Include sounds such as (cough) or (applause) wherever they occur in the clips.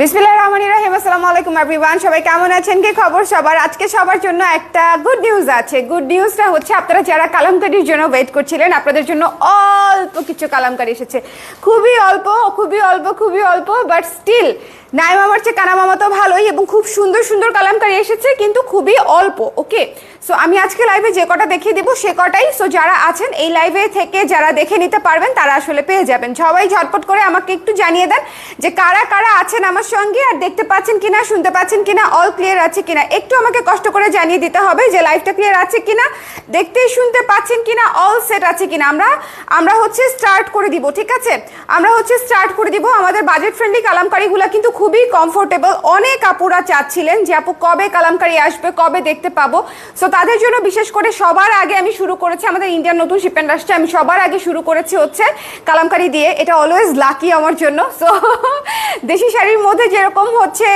বিসমিল্লাহ রহমান রাহিম, আসসালামু আলাইকুম এভরিওয়ান সবাই কেমন আছেন? কি খবর সবার? আজকে সবার জন্য একটা গুড নিউজ আছে। গুড নিউজটা হচ্ছে, আপনারা যারা কালামকারির জন্য ওয়েট করছিলেন, আপনাদের জন্য অল্প কিছু কালামকারি এসেছে। খুবই অল্প খুবই অল্প খুবই অল্প বাট স্টিল নাই মামার চেয়ে কানা মামা তো ভালোই এবং খুব সুন্দর সুন্দর কালামকারি এসেছে, কিন্তু খুবই অল্প ওকে সো আমি আজকে লাইভে যে কটা দেখিয়ে দিব, সে কটাই। সো যারা আছেন, এই লাইভে থেকে যারা দেখে নিতে পারবেন, তারা আসলে পেয়ে যাবেন। সবাই ঝটপট করে আমাকে একটু জানিয়ে দেন যে কারা কারা আছেন আমার সঙ্গে আর দেখতে পাচ্ছেন কিনা, শুনতে পাচ্ছেন কিনা অল ক্লিয়ার আছে কিনা। একটু আমাকে কষ্ট করে জানিয়ে দিতে হবে যে লাইভটা ক্লিয়ার আছে কিনা, দেখতে শুনতে পাচ্ছেন কিনা অল সেট আছে কিনা। আমরা আমরা হচ্ছে স্টার্ট করে দিব, ঠিক আছে? আমরা হচ্ছে স্টার্ট করে দিব। আমাদের বাজেট ফ্রেন্ডলি কালামকারিগুলো কিন্তু খুবই কমফোর্টেবল অনেক আপুরা চাচ্ছিলেন যে আপু কবে কালামকারি আসবে, কবে দেখতে পাবো। সো তাদের জন্য বিশেষ করে সবার আগে আমি শুরু করেছি আমাদের ইন্ডিয়ান নতুন শিপমেন্ট আসছে আমি সবার আগে শুরু করেছি হচ্ছে কালামকারি দিয়ে। এটা অলওয়েজ লাকি আমার জন্য। সো (laughs) দেশি শাড়ির মধ্যে যেরকম হচ্ছে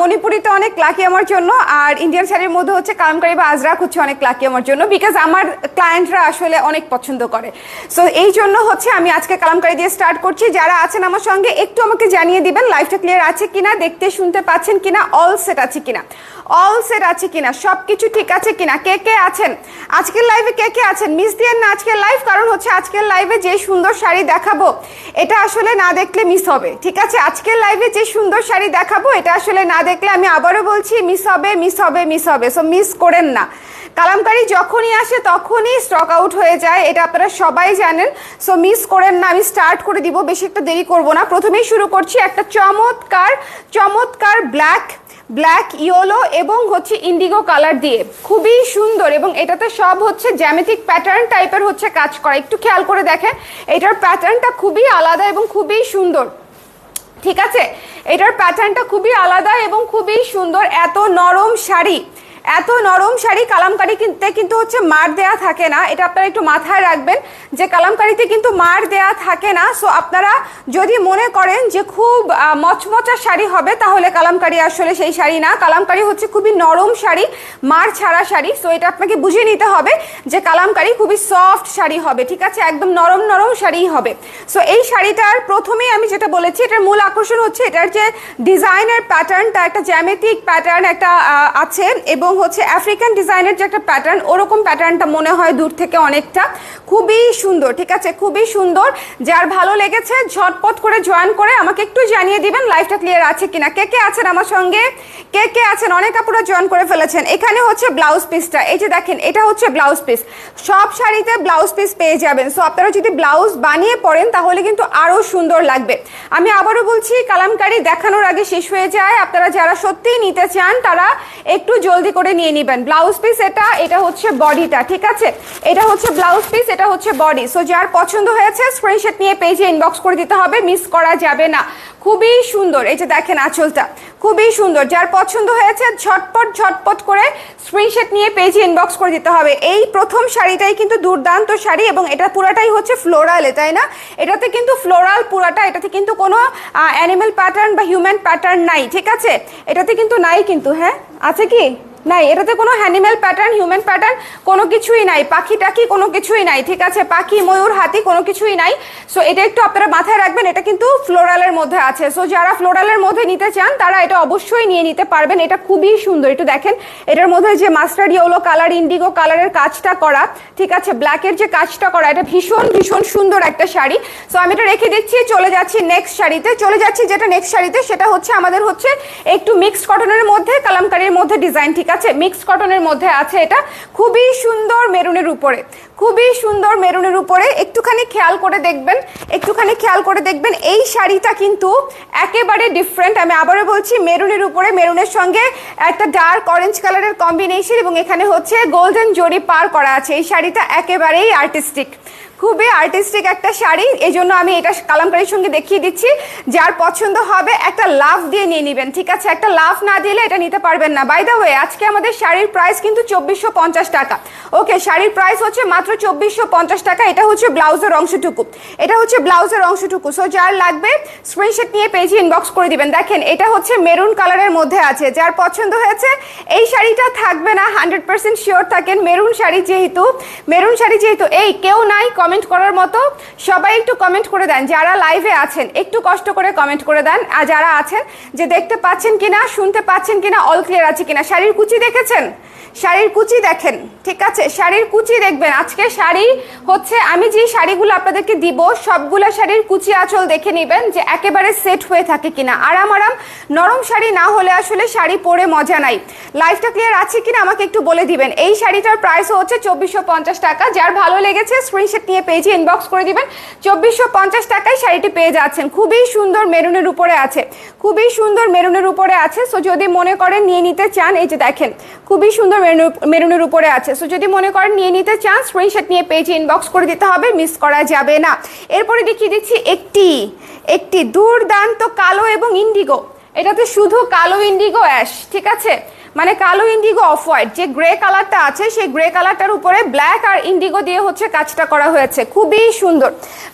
মণিপুরিতে অনেক লাকি আমার জন্য। আর ইন্ডিয়ান শাড়ির মধ্যে হচ্ছে কালামকারি বা আজরাক হচ্ছে অনেক লাকি আমার জন্য। বিকজ আমার ক্লায়েন্টরা আসলে অনেক পছন্দ করে। সো এই জন্য হচ্ছে আমি আজকে কালামকারি দিয়ে স্টার্ট করছি। যারা আছেন আমার সঙ্গে, একটু আমাকে জানিয়ে দিবেন লাইফটা ক্লিয়ার আছে কিনা, দেখতে শুনতে পাচ্ছেন কিনা অল সেট আছে কিনা। অল সেট আছে কিনা সব কিছু ঠিক আছে কিনা কে কে আছেন? আজকের লাইভে কে কে আছেন? মিস দিয়েন না আজকের লাইভ কারণ হচ্ছে আজকের লাইভে যে সুন্দর শাড়ি দেখাবো, এটা আসলে না দেখলে মিস হবে। ঠিক আছে? আজকের লাইভে যে সুন্দর শাড়ি দেখাবো, এটা আসলে না দেখলে আমি আবারও বলছি মিস হবে মিস হবে মিস হবে। সো মিস করেন না। কালামকারি যখনই আসে, তখনই স্টক আউট হয়ে যায়, এটা আপনারা সবাই জানেন। সো মিস করেন না, আমি স্টার্ট করে দিব, বেশি একটা দেরি করব না। প্রথমেই শুরু করছি একটা চমৎকার চমৎকার ব্ল্যাক ব্ল্যাক, ইয়েলো এবং হচ্ছে ইন্ডিগো কালার দিয়ে। খুবই সুন্দর এবং এটাতে সব হচ্ছে জ্যামেটিক প্যাটার্ন টাইপের হচ্ছে কাজ করা। একটু খেয়াল করে দেখেন, এটার প্যাটার্নটা খুবই আলাদা এবং খুবই সুন্দর। ঠিক আছে? এটার প্যাটার্নটা খুবই আলাদা এবং খুবই সুন্দর। এত নরম শাড়ি। এত নরম শাড়ি কালামকারি কিনতে হচ্ছে মার দেয়া থাকে না। এটা আপনারা একটু মাথায় রাখবেন যে কালামকারিতে কিন্তু মার দেয়া থাকে না। সো আপনারা যদি মনে করেন যে খুব মচমচা শাড়ি হবে, তাহলে কালামকারি আসলে সেই শাড়ি না। কালামকারি হচ্ছে খুবই নরম শাড়ি, মার ছাড়া শাড়ি। সো এটা আপনাকে বুঝে নিতে হবে যে কালামকারি খুবই সফট শাড়ি হবে, ঠিক আছে? একদম নরম নরম শাড়িই হবে। সো এই শাড়িটার প্রথমেই আমি যেটা বলেছি, এটার মূল আকর্ষণ হচ্ছে এটার যে ডিজাইনের প্যাটার্নটা একটা জ্যামিতিক প্যাটার্ন একটা আছে এবং হচ্ছে আফ্রিকান ডিজাইনের যে একটা প্যাটার্ন ওরকম প্যাটার্নটা মনে হয় দূর থেকে অনেকটা। খুবই সুন্দর, ঠিক আছে? খুবই সুন্দর। যার ভালো লেগেছে, ঝটপট করে জয়েন করে আমাকে একটু জানিয়ে দিবেন লাইফটা ক্লিয়ার আছে কিনা। কে কে আছেন আমার সঙ্গে? কে কে আছেন? অনেক আপুরা জয়েন করে ফেলেছেন। এখানে হচ্ছে ব্লাউজ পিসটা এই যে দেখেন, এটা হচ্ছে ব্লাউজ পিস সব শাড়িতে ব্লাউজ পিস পেয়ে যাবেন। সো আপনারা যদি ব্লাউজ বানিয়ে পড়েন তাহলে কিন্তু আরও সুন্দর লাগবে। আমি আবারও বলছি, কালামকারি দেখানোর আগে শেষ হয়ে যায়। আপনারা যারা সত্যিই নিতে চান, তারা একটু জলদি করে নিয়ে নেবেন। ব্লাউজ পিস এটা এটা হচ্ছে বডিটা, ঠিক আছে? এটা হচ্ছে ব্লাউজ পিস এটা হচ্ছে বডি। সো যার পছন্দ হয়েছে স্ক্রিনশট নিয়ে পেজে ইনবক্স করে দিতে হবে মিস করা যাবে না। খুবই সুন্দর, এই যে দেখেন আঁচলটা, খুবই সুন্দর। যার পছন্দ হয়েছে, ঝটপট ঝটপট করে স্ক্রিনশট নিয়ে পেজে ইনবক্স করে দিতে হবে। এই প্রথম শাড়িটাই কিন্তু দুর্দান্ত শাড়ি এবং এটা পুরাটাই হচ্ছে ফ্লোরালে তাই না? এটাতে কিন্তু ফ্লোরাল পুরাটা, এটাতে কিন্তু কোনো অ্যানিমেল প্যাটার্ন বা হিউম্যান প্যাটার্ন নাই, ঠিক আছে? এটাতে কিন্তু নাই কিন্তু হ্যাঁ? আছে কি? নাই, এটাতে কোনো অ্যানিম্যাল প্যাটার্ন হিউম্যান প্যাটার্ন কোনো কিছুই নাই। পাখি টাকি কোনো কিছুই নাই, ঠিক আছে? পাখি, ময়ূর, হাতি কোনো কিছুই নাই। সো এটা একটু আপনারা মাথায় রাখবেন, এটা কিন্তু ফ্লোরালের মধ্যে আছে। সো যারা ফ্লোরালের মধ্যে নিতে চান, তারা এটা অবশ্যই নিয়ে নিতে পারবেন। এটা খুবই সুন্দর। একটু দেখেন, এটার মধ্যে যে মাস্টার্ড ইয়েলো কালার ইন্ডিগো কালারের কাজটা করা, ঠিক আছে? ব্ল্যাকের যে কাজটা করা, এটা ভীষণ ভীষণ সুন্দর একটা শাড়ি। সো আমি এটা রেখে দিচ্ছি, চলে যাচ্ছি নেক্সট শাড়িতে। চলে যাচ্ছি যেটা নেক্সট শাড়িতে, সেটা হচ্ছে আমাদের হচ্ছে একটু মিক্সড কটনের মধ্যে, কালামকারির মধ্যে ডিজাইন ঠিক আছে? মিক্সড কটনের মধ্যে আছে এটা। খুবই সুন্দর মেরুনের উপরে। খুবই সুন্দর মেরুনের উপরে। একটুখানি খেয়াল করে দেখবেন, একটুখানি খেয়াল করে দেখবেন, এই শাড়িটা কিন্তু একেবারে ডিফারেন্ট আমি আবারও বলছি, মেরুনের উপরে, মেরুনের সঙ্গে একটা ডার্ক অরেঞ্জ কালারের কম্বিনেশন এবং এখানে হচ্ছে গোল্ডেন জরি পার করা আছে। এই শাড়িটা একেবারেই আর্টিস্টিক খুবই আর্টিস্টিক একটা শাড়ি। এই জন্য আমি এটা কালামকারির সঙ্গে দেখিয়ে দিচ্ছি। যার পছন্দ হবে একটা লাভ দিয়ে নিয়ে নেবেন, ঠিক আছে? একটা লাভ না দিলে এটা নিতে পারবেন না। বাই দ্য ওয়ে আজকে আমাদের শাড়ির প্রাইস কিন্তু চব্বিশশো পঞ্চাশ টাকা। ওকে শাড়ির প্রাইস হচ্ছে মাত্র চব্বিশশো পঞ্চাশ টাকা। এটা হচ্ছে ব্লাউজের অংশটুকু। এটা হচ্ছে ব্লাউজের অংশটুকু। সো যার লাগবে স্ক্রিনশট নিয়ে পেজে ইনবক্স করে দিবেন। দেখেন, এটা হচ্ছে মেরুন কালারের মধ্যে আছে। যার পছন্দ হয়েছে, এই শাড়িটা থাকবে না হান্ড্রেড পার্সেন্ট শিওর থাকেন। মেরুন শাড়ি যেহেতু মেরুন শাড়ি যেহেতু, এই কেউ নাই কমেন্ট করার মতো সবাই একটু কমেন্ট করে দেন, যারা লাইভে আছেন, একটু কষ্ট করে কমেন্ট করে দেন। আর যারা আছেন, যে দেখতে পাচ্ছেন কিনা, শুনতে পাচ্ছেন কিনা অল ক্লিয়ার আছে কিনা। শাড়ির কুচি দেখেছেন? শাড়ির কুচি দেখেন, ঠিক আছে? শাড়ির কুচি দেখবেন। আজকে শাড়ি হচ্ছে, আমি যে শাড়িগুলো আপনাদেরকে দিব, সবগুলো শাড়ির কুচি আঁচল দেখে নেবেন, যে একেবারে সেট হয়ে থাকে কিনা। আরাম আরাম, নরম শাড়ি না হলে আসলে শাড়ি পরে মজা নাই। লাইফটা ক্লিয়ার আছে কিনা আমাকে একটু বলে দিবেন। এই শাড়িটার প্রাইসও হচ্ছে চব্বিশশো টাকা। যার ভালো লেগেছে স্ক্রিনশট নিয়ে পেজে ইনবক্স করে দিবেন। চব্বিশশো পঞ্চাশ টাকায় শাড়িটি পেয়ে যাচ্ছেন। খুবই সুন্দর মেরুনের উপরে আছে। খুবই সুন্দর মেরুনের উপরে আছে। সো যদি মনে করেন নিয়ে নিতে চান, এই যে দেখেন, খুবই সুন্দর মেরুন, মেরুনের উপরে আছে। সো যদি মনে করেন নিয়ে নিতে চান স্ক্রিনশট নিয়ে পেজে ইনবক্স করে দিতে হবে মিস করা যাবে না। এরপরে দেখিয়ে দিচ্ছি একটি একটি দুর্দান্ত কালো এবং ইন্ডিগো এটাতে শুধু কালো ইন্ডিগো অ্যাশ ঠিক আছে? মানে কালো ইন্ডিগো অফ হোয়াইট, যে গ্রে কালারটা আছে, সেই গ্রে কালারটার উপরে ব্ল্যাক আর ইন্ডিগো দিয়ে হচ্ছে কাজটা করা হয়েছে। খুবই সুন্দর।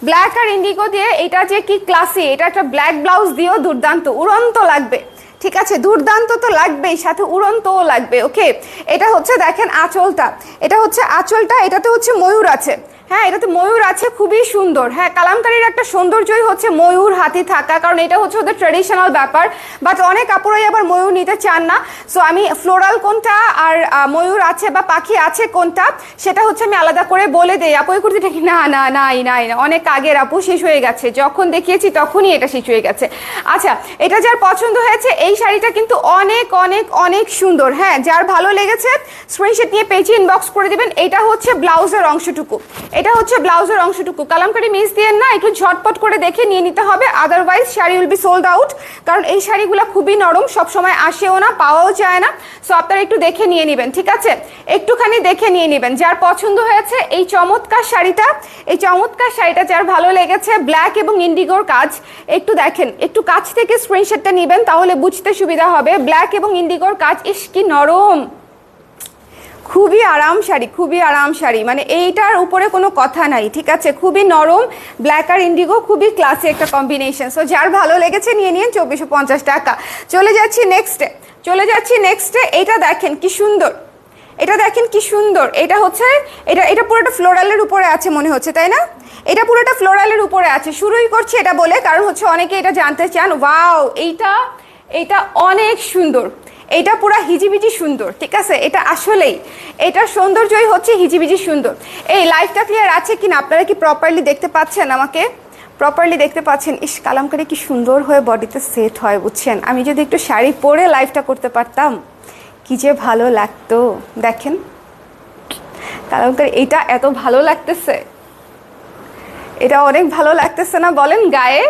ব্ল্যাক আর ইন্ডিগো দিয়ে এটা যে কি ক্লাসি এটা একটা ব্ল্যাক ব্লাউজ দিয়েও দুর্দান্ত, উড়ন্ত লাগবে। ঠিক আছে? দুর্দান্ত তো লাগবেই, সাথে উড়ন্তও লাগবে ওকে এটা হচ্ছে দেখেন আঁচলটা। এটা হচ্ছে আঁচলটা, এটাতে হচ্ছে ময়ূর আছে। হ্যাঁ এটাতে ময়ূর আছে, খুবই সুন্দর। হ্যাঁ কালামকারীর একটা সৌন্দর্যই হচ্ছে ময়ূর হাতি থাকা, কারণ এটা হচ্ছে ওদের ট্রেডিশনাল ব্যাপার। বাট অনেক কাপড়াই আবার ময়ূর নিতে চান না। সো আমি ফ্লোরাল কোনটা আর ময়ূর আছে বা পাখি আছে কোনটা, সেটা হচ্ছে আমি আলাদা করে বলে দেই। আপু, এই কুর্তিটা কি না না, নাই নাই অনেক আগের আপু, শেষ হয়ে গেছে। যখন দেখিয়েছি, তখনই এটা শেষ হয়ে গেছে। আচ্ছা এটা যার পছন্দ হয়েছে, এই শাড়িটা কিন্তু অনেক অনেক অনেক সুন্দর। হ্যাঁ যার ভালো লেগেছে স্ক্রিনশট নিয়ে পেজে ইনবক্স করে দিবেন। এটা হচ্ছে ব্লাউজের অংশটুকু। এটা হচ্ছে ব্লাউজের অংশটুকু। কালামকারি মিস দিয়ে না, একটু ঝটপট করে দেখে নিয়ে নিতে হবে otherwise sari will be sold out কারণ এই শাড়িগুলো খুবই নরম সব সময় আসেও না, পাওয়াও যায় না। সো আপনারা একটু দেখে নিয়ে নেবেন, ঠিক আছে? একটুখানি দেখে নিয়ে নেবেন, যার পছন্দ হয়েছে এই চমৎকার শাড়িটা। এই চমৎকার শাড়িটা যার ভালো লেগেছে ব্ল্যাক এবং ইন্ডিগোর কাজ। একটু দেখেন, একটু কাছ থেকে স্ক্রিনশটটা নেবেন, তাহলে বুঝতে সুবিধা হবে। ব্ল্যাক এবং ইন্ডিগোর কাজ, ইস, কি নরম! খুবই আরাম শাড়ি, খুবই আরাম শাড়ি। মানে এইটার উপরে কোনো কথা নাই, ঠিক আছে? খুবই নরম ব্ল্যাক আর ইন্ডিগো খুবই ক্লাসি একটা কম্বিনেশন সো যার ভালো লেগেছে নিয়ে নিন চব্বিশশো পঞ্চাশ টাকা। চলে যাচ্ছি নেক্সটে চলে যাচ্ছি নেক্সটে এটা দেখেন কি সুন্দর। এটা দেখেন কি সুন্দর। এটা হচ্ছে, এটা এটা পুরোটা ফ্লোরালের উপরে আছে মনে হচ্ছে, তাই না? এটা পুরোটা ফ্লোরালের উপরে আছে। শুরুই করছি এটা বলে, কারণ হচ্ছে অনেকে এটা জানতে চান ওয়াও এইটা এইটা অনেক সুন্দর। এটা পুরা হিজিবিজি সুন্দর, ঠিক আছে? এটা আসলেই। এটা সৌন্দর্যই হচ্ছে হিজিবিজি সুন্দর। এই লাইফটা ক্লিয়ার আছে কিনা? আপনারা কি প্রপারলি দেখতে পাচ্ছেন আমাকে? প্রপারলি দেখতে পাচ্ছেন? ইস কালামকারি কি সুন্দর হয়ে বডিতে সেট হয়, বুঝছেন? আমি যদি একটু শাড়ি পরে লাইফটা করতে পারতাম, কি যে ভালো লাগতো। দেখেন। কালামকারি এটা এত ভালো লাগতেছে। এটা অনেক ভালো লাগতেছে না বলেন গায়ে?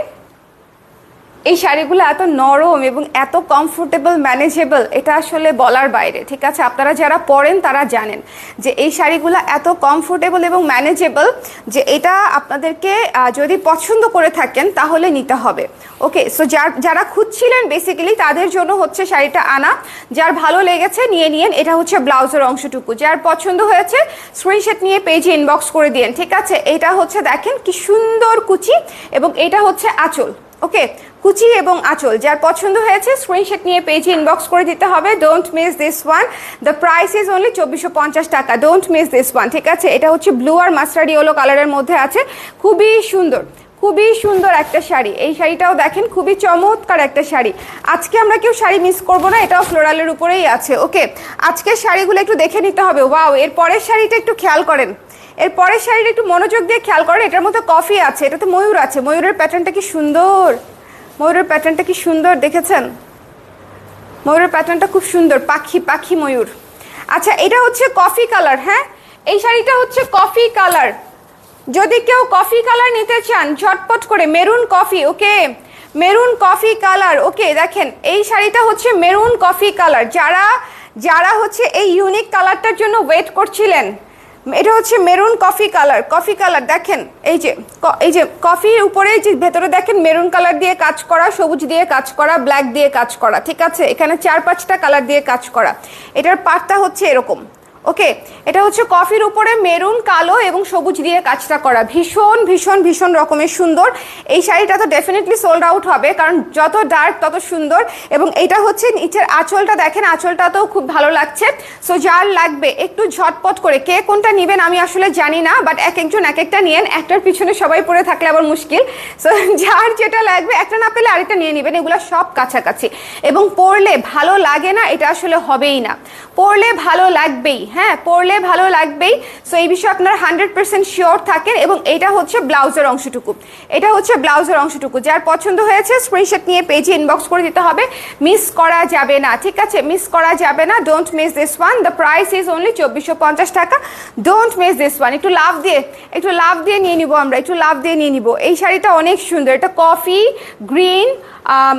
এই শাড়িগুলো এত নরম এবং এত কমফোর্টেবল ম্যানেজেবল এটা আসলে বলার বাইরে, ঠিক আছে? আপনারা যারা পরেন, তারা জানেন যে এই শাড়িগুলো এত কমফোর্টেবল এবং ম্যানেজেবল যে এটা আপনাদেরকে যদি পছন্দ করে থাকেন, তাহলে নিতে হবে। ওকে সো যার, যারা খুঁজছিলেন বেসিক্যালি তাদের জন্য হচ্ছে শাড়িটা আনা। যার ভালো লেগেছে, নিয়ে নিয়েন। এটা হচ্ছে ব্লাউজের অংশটুকু। যার পছন্দ হয়েছে স্ক্রিনশট নিয়ে পেজে ইনবক্স করে দিন ঠিক আছে? এটা হচ্ছে দেখেন কি সুন্দর কুচি এবং এটা হচ্ছে আঁচল। ওকে কুচি এবং আঁচল। যার পছন্দ হয়েছে স্ক্রিনশট নিয়ে পেজে ইনবক্স করে দিতে হবে। Don't miss this one the price is only চব্বিশশো পঞ্চাশ টাকা। ডোন্ট মিস দিস ওয়ান ঠিক আছে? এটা হচ্ছে ব্লু আর মাস্টার্ড ইয়েলো কালারের মধ্যে আছে। খুবই সুন্দর খুবই সুন্দর একটা শাড়ি। এই শাড়িটাও দেখেন, খুবই চমৎকার একটা শাড়ি। আজকে আমরা কেউ শাড়ি মিস করব না, এটাও ফ্লোরালের উপরেই আছে। ওকে আজকের শাড়িগুলো একটু দেখে নিতে হবে। ওয়াও এর পরের শাড়িটা একটু খেয়াল করেন। এর পরের শাড়িটা একটু মনোযোগ দিয়ে খেয়াল করেন। এটার মধ্যে কফি আছে, এটাতে ময়ূর আছে। ময়ূরের প্যাটার্নটা কি সুন্দর! ময়ূরের প্যাটার্নটা কি সুন্দর দেখেছেন? ময়ূরের প্যাটার্নটা খুব সুন্দর, পাখি পাখি ময়ূর। আচ্ছা এটা হচ্ছে কফি কালার হ্যাঁ? এই শাড়িটা হচ্ছে কফি কালার যদি কেউ কফি কালার নিতে চান, ঝটপট করে maroon coffee okay? Maroon coffee colour okay? দেখেন, এই শাড়িটা হচ্ছে মেরুন কফি কালার যারা যারা হচ্ছে এই ইউনিক কালারটার জন্য ওয়েট করছিলেন এটা হচ্ছে maroon coffee colour coffee colour, দেখেন, এই যে এই যে কফির উপরে যে ভেতরে দেখেন মেরুন কালার দিয়ে কাজ করা, সবুজ দিয়ে কাজ করা, ব্ল্যাক দিয়ে কাজ করা, ঠিক আছে? এখানে চার পাঁচটা কালার দিয়ে কাজ করা। এটার পাটটা হচ্ছে এরকম। ওকে এটা হচ্ছে কফির উপরে মেরুন, কালো এবং সবুজ দিয়ে কাজটা করা। ভীষণ ভীষণ ভীষণ রকমের সুন্দর। এই শাড়িটা তো ডেফিনেটলি সোল্ড আউট হবে, কারণ যত ডার্ক তত সুন্দর। এবং এটা হচ্ছে নিচের আঁচলটা দেখেন আঁচলটা তো খুব ভালো লাগছে। সো যার লাগবে, একটু ঝটপট করে, কে কোনটা নেবেন আমি আসলে জানি না বাট এক একজন এক একটা নিয়েন। একটার পিছনে সবাই পরে থাকলে আবার মুশকিল। সো (laughs) যার যেটা লাগবে, একটা না পেলে আরেকটা নিয়ে নেবেন, এগুলো সব কাছাকাছি। এবং পরলে ভালো লাগে না, এটা আসলে হবেই না। পরলে ভালো লাগবেই হ্যাঁ পরলে ভালো লাগবেই। সো এই বিষয়ে আপনার হান্ড্রেড পার্সেন্ট শিওর থাকেন এবং এটা হচ্ছে ব্লাউজের অংশটুকু। এটা হচ্ছে ব্লাউজের অংশটুকু। যার পছন্দ হয়েছে স্ক্রিনশট নিয়ে পেজে ইনবক্স করে দিতে হবে। মিস করা যাবে না, ঠিক আছে? মিস করা যাবে না। Don't miss this one the price is only চব্বিশশো পঞ্চাশ টাকা। ডোন্ট মিস দিস ওয়ান একটু লাভ দিয়ে, একটু লাভ দিয়ে নিয়ে নিব আমরা, একটু লাভ দিয়ে নিয়ে নিব। এই শাড়িটা অনেক সুন্দর। এটা কফি গ্রিন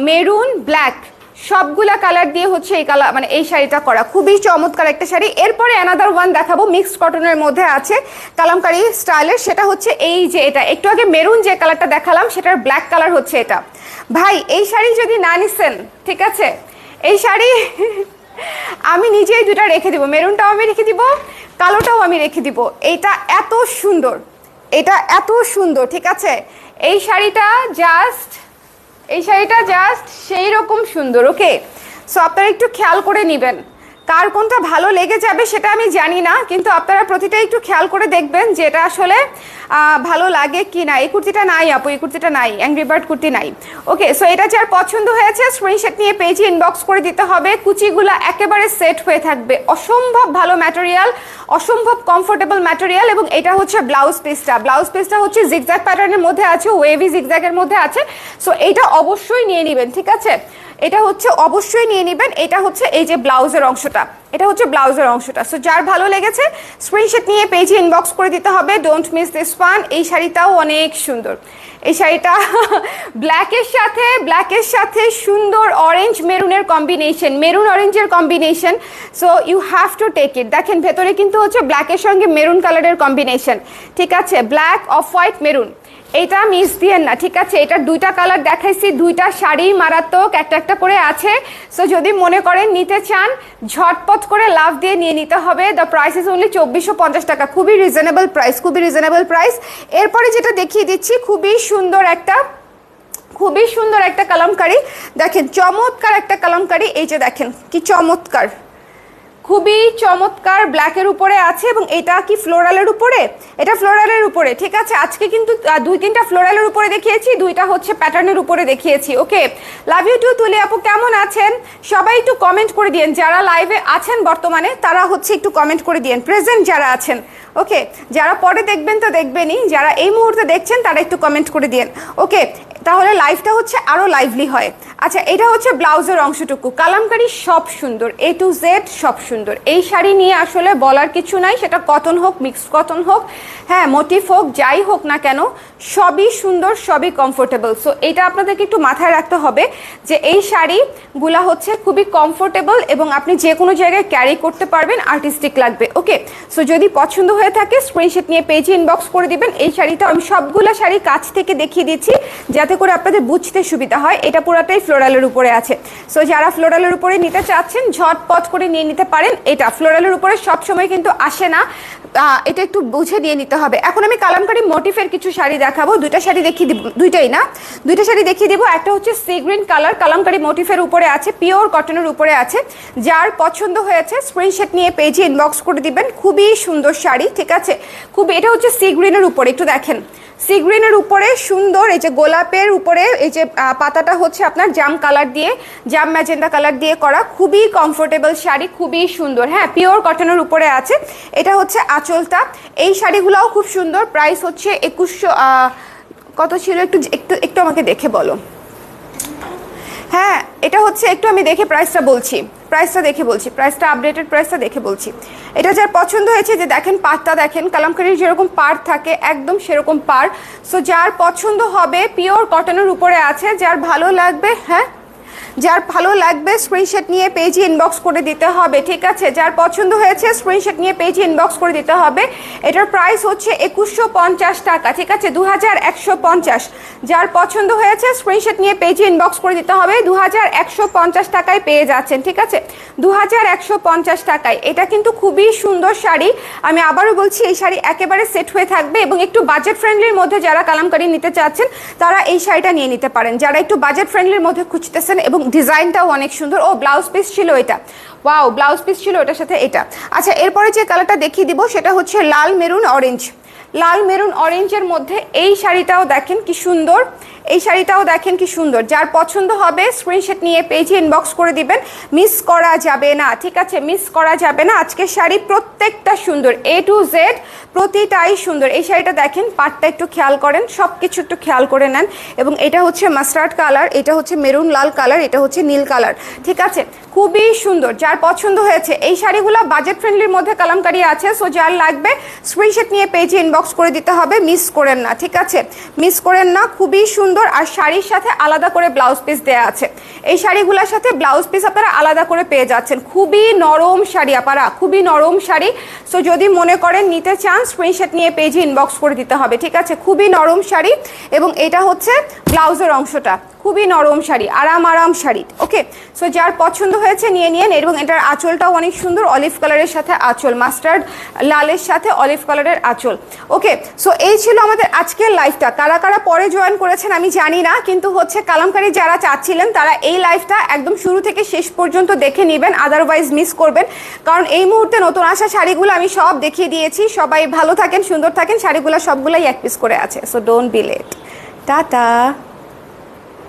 মেরুন ব্ল্যাক সবগুলা কালার দিয়ে হচ্ছে এই কালার মানে এই শাড়িটা করা। খুবই চমৎকার একটা শাড়ি। এরপরে অ্যানাদার ওয়ান দেখাবো মিক্সড কটনের মধ্যে আছে কালামকারি স্টাইলের। সেটা হচ্ছে এই যে এটা। একটু আগে মেরুন যে কালারটা দেখালাম, সেটার ব্ল্যাক কালার হচ্ছে এটা। ভাই, এই শাড়ি যদি না নিছেন, ঠিক আছে? এই শাড়ি (laughs) আমি নিজেই দুটা রেখে দিব। মেরুনটাও আমি রেখে দিব, কালোটাও আমি রেখে দিব। এইটা এত সুন্দর। এটা এত সুন্দর, ঠিক আছে? এই শাড়িটা জাস্ট এই শাড়িটা জাস্ট সেই রকম সুন্দর ওকে সো আপনারা একটু খেয়াল করে নেবেন। কার কোনটা ভালো লেগে যাবে সেটা আমি জানি না, কিন্তু আপনারা প্রতিটা একটু খেয়াল করে দেখবেন যে এটা আসলে ভালো লাগে কি না। এই কুর্তিটা নাই আপু, এই কুর্তিটা নাই অ্যাংরি বার্ড কুর্তি নাই। ওকে সো এটা যার পছন্দ হয়েছে স্ক্রিনশট নিয়ে পেজে ইনবক্স করে দিতে হবে। কুচিগুলো একেবারে সেট হয়ে থাকবে। অসম্ভব ভালো ম্যাটেরিয়াল অসম্ভব কমফোর্টেবল ম্যাটেরিয়াল এবং এটা হচ্ছে ব্লাউজ পিসটা ব্লাউজ পিসটা হচ্ছে জিগজ্যাগ প্যাটার্নের মধ্যে আছে ওয়েভি জিগজ্যাগের মধ্যে আছে। সো এটা অবশ্যই নিয়ে নেবেন, ঠিক আছে? এটা হচ্ছে অবশ্যই নিয়ে নেবেন। এটা হচ্ছে এই যে ব্লাউজের অংশটা। এটা হচ্ছে ব্লাউজের অংশটা। সো যার ভালো লেগেছে স্ক্রিনশট নিয়ে পেজে ইনবক্স করে দিতে হবে। ডোন্ট মিস দিস ওয়ান এই শাড়িটাও অনেক সুন্দর। এই শাড়িটা (laughs) ব্ল্যাকের সাথে ব্ল্যাকের সাথে সুন্দর অরেঞ্জ মেরুনের কম্বিনেশন মেরুন অরেঞ্জের combination so you have to take it দেখেন, ভেতরে কিন্তু হচ্ছে ব্ল্যাকের সঙ্গে মেরুন কালারের কম্বিনেশন ঠিক আছে? ব্ল্যাক অফ হোয়াইট মেরুন এটা মিস দিয়েন না, ঠিক আছে? এটার দুইটা কালার দেখাইছি, দুইটা শাড়ি মারাত্মক, একটা একটা করে আছে। সো যদি মনে করেন নিতে চান, ঝটপট করে লাভ দিয়ে নিয়ে নিতে হবে। দ্য প্রাইস ইজ অনলি চব্বিশশো পঞ্চাশ টাকা। খুবই রিজনেবল প্রাইস খুবই রিজনেবল প্রাইস এরপরে যেটা দেখিয়ে দিচ্ছি, খুবই সুন্দর একটা, খুবই সুন্দর একটা কালামকারি। দেখেন, চমৎকার একটা কালামকারি। এই যে দেখেন, কি চমৎকার। খুবই চমৎকার ব্ল্যাকের উপরে আছে এবং এটা কি ফ্লোরালের উপরে? এটা ফ্লোরালের উপরে, ঠিক আছে? আজকে কিন্তু দুই তিনটা ফ্লোরালের উপরে দেখিয়েছি, দুইটা হচ্ছে প্যাটার্নের উপরে দেখিয়েছি ওকে লাভ ইউ টু তুলি আপু, কেমন আছেন? সবাই একটু কমেন্ট করে দিয়েন, যারা লাইভে আছেন বর্তমানে, তারা হচ্ছে একটু কমেন্ট করে দিয়েন প্রেজেন্ট যারা আছেন ওকে যারা পরে দেখবেন তো দেখবেনই, যারা এই মুহূর্তে দেখছেন, তারা একটু কমেন্ট করে দিয়েন ওকে তাহলে লাইফটা হচ্ছে আরও লাইভলি হয়। আচ্ছা এটা হচ্ছে ব্লাউজের অংশটুকু। কালামকারি সব সুন্দর এ টু জেড সব সুন্দর। এই শাড়ি নিয়ে আসলে বলার কিছু নাই, সেটা কটন হোক মিক্সড কটন হোক হ্যাঁ মোটিভ হোক, যাই হোক না কেন, সবই সুন্দর, সবই কমফোর্টেবল সো এটা আপনাদেরকে একটু মাথায় রাখতে হবে যে এই শাড়িগুলা হচ্ছে খুবই কমফোর্টেবল এবং আপনি যে কোনো জায়গায় ক্যারি করতে পারবেন আর্টিস্টিক লাগবে ওকে সো যদি পছন্দ হয়ে থাকে স্ক্রিনশট নিয়ে পেজে ইনবক্স করে দিবেন। এই শাড়িটা আমি সবগুলা শাড়ি কাছ থেকে দেখিয়ে দিচ্ছি, যাতে করে আপনাদের বুঝতে সুবিধা হয়, এটা পুরাটাই ফ্লোরালের উপরে আছে। সো যারা ফ্লোরালের উপরে নিতে চাচ্ছেন, ঝটপট করে নিয়ে নিতে পারেন। এটা ফ্লোরালের উপরে সব সময় কিন্তু আসে না। এটা একটু বুঝে নিয়ে নিতে হবে। এখন আমি কালামকারি মোটিফের কিছু শাড়ি দেখাবো। দুইটা শাড়ি দেখিয়ে দিব, দুইটাই না? দুইটা শাড়ি দেখিয়ে দিব। একটা হচ্ছে সি গ্রিন কালার কালামকারি মোটিফের উপরে আছে পিওর কটনের উপরে আছে। যার পছন্দ হয়েছে স্ক্রিনশট নিয়ে পেজে ইনবক্স করে দিবেন। খুবই সুন্দর শাড়ি, ঠিক আছে? খুব, এটা হচ্ছে সি গ্রিনের উপরে, একটু দেখেন। সি গ্রিনের উপরে সুন্দর এই যে গোলাপের উপরে এই যে পাতাটা হচ্ছে আপনার জাম কালার দিয়ে, জাম ম্যাজেন্ডা কালার দিয়ে করা। খুবই কমফোর্টেবল শাড়ি, খুবই সুন্দর। হ্যাঁ পিওর কটনের উপরে আছে। এটা হচ্ছে আঁচলটা। এই শাড়িগুলোও খুব সুন্দর। প্রাইস হচ্ছে একুশশো কত ছিল? একটু একটু একটু আমাকে দেখে বলো। হ্যাঁ এটা হচ্ছে একটু আমি দেখে প্রাইসটা বলছি। প্রাইসটা দেখে বলছি। প্রাইসটা আপডেটেড প্রাইসটা দেখে বলছি। এটা যার পছন্দ হয়েছে যে দেখেন পাটটা দেখেন, কালামকারির যেরকম পার থাকে, একদম সেরকম পার সো যার পছন্দ হবে পিওর কটনের উপরে আছে, যার ভালো লাগবে হ্যাঁ যার ভালো লাগবে স্ক্রিনশট নিয়ে পেজে ইনবক্স করে দিতে হবে, ঠিক আছে? যার পছন্দ হয়েছে স্ক্রিনশট নিয়ে পেজে ইনবক্স করে দিতে হবে। এটার প্রাইস হচ্ছে একুশশো পঞ্চাশ টাকা, ঠিক আছে? দু হাজার একশো পঞ্চাশ। যার পছন্দ হয়েছে স্ক্রিনশট নিয়ে পেজে ইনবক্স করে দিতে হবে দু হাজার একশো পঞ্চাশ টাকায় পেয়ে যাচ্ছেন, ঠিক আছে? দু হাজার একশো পঞ্চাশ টাকায়। এটা কিন্তু খুবই সুন্দর শাড়ি। আমি আবারও বলছি, এই শাড়ি একেবারে সেট হয়ে থাকবে এবং একটু বাজেট ফ্রেন্ডলির মধ্যে যারা কালামকারি নিতে চাচ্ছেন, তারা এই শাড়িটা নিয়ে নিতে পারেন। যারা একটু বাজেট ফ্রেন্ডলির মধ্যে খুঁজতেছেন এবং ডিজাইনটাও অনেক সুন্দর। ও ব্লাউজ পিস ছিল এটা। ওয়াও ব্লাউজ পিস ছিল ওটার সাথে এটা। আচ্ছা এরপরে যে কালারটা দেখিয়ে দিব, সেটা হচ্ছে লাল মেরুন অরেঞ্জ লাল, মেরুন অরেঞ্জের মধ্যে এই শাড়িটাও দেখেন কি সুন্দর। এই শাড়িটাও দেখেন কি সুন্দর। যার পছন্দ হবে স্ক্রিনশট নিয়ে পেজে ইনবক্স করে দিবেন। মিস করা যাবে না, ঠিক আছে? মিস করা যাবে না। আজকের শাড়ি প্রত্যেকটা সুন্দর এ টু জেড প্রতিটাই সুন্দর। এই শাড়িটা দেখেন, পাটটা একটু খেয়াল করেন সব কিছু একটু খেয়াল করে নেন। এবং এটা হচ্ছে মাস্টার্ড কালার এটা হচ্ছে মেরুন, লাল কালার এটা হচ্ছে নীল কালার ঠিক আছে? খুবই সুন্দর। যার পছন্দ হয়েছে, এই শাড়িগুলো বাজেট ফ্রেন্ডলির মধ্যে কালামকারি আছে। সো যার লাগবে স্ক্রিনশট নিয়ে পেজে ইনবক্স করে দিতে হবে মিস করেন না, ঠিক আছে? মিস করেন না, খুবই সুন্দর, আর শাড়ির সাথে আলাদা করে ব্লাউজ পিস দেওয়া আছে। এই শাড়িগুলোর সাথে ব্লাউজ পিস আপনারা আলাদা করে পেয়ে যাচ্ছেন। খুবই নরম শাড়ি আপনারা, খুবই নরম শাড়ি। সো যদি মনে করেন নিতে চান স্ক্রিনশট নিয়ে পেজে ইনবক্স করে দিতে হবে, ঠিক আছে? খুবই নরম শাড়ি, এবং এটা হচ্ছে ব্লাউজের অংশটা। খুবই নরম শাড়ি, আরাম আরাম শাড়ি ওকে সো যার পছন্দ হয়েছে নিয়ে নিন এবং এটার আঁচলটাও অনেক সুন্দর অলিভ কালারের সাথে আঁচল মাস্টার্ড লালের সাথে অলিভ কালারের আঁচল ওকে সো এই ছিল আমাদের আজকের লাইফটা কারা কারা পরে জয়েন করেছেন আমি জানি না, কিন্তু হচ্ছে কালামকারি যারা চাচ্ছিলেন, তারা এই লাইফটা একদম শুরু থেকে শেষ পর্যন্ত দেখে নেবেন আদারওয়াইজ মিস করবেন। কারণ এই মুহূর্তে নতুন আসা শাড়িগুলো আমি সব দেখিয়ে দিয়েছি। সবাই ভালো থাকেন, সুন্দর থাকেন, শাড়িগুলো সবগুলোই এক পিস করে আছে। So don't be late tata.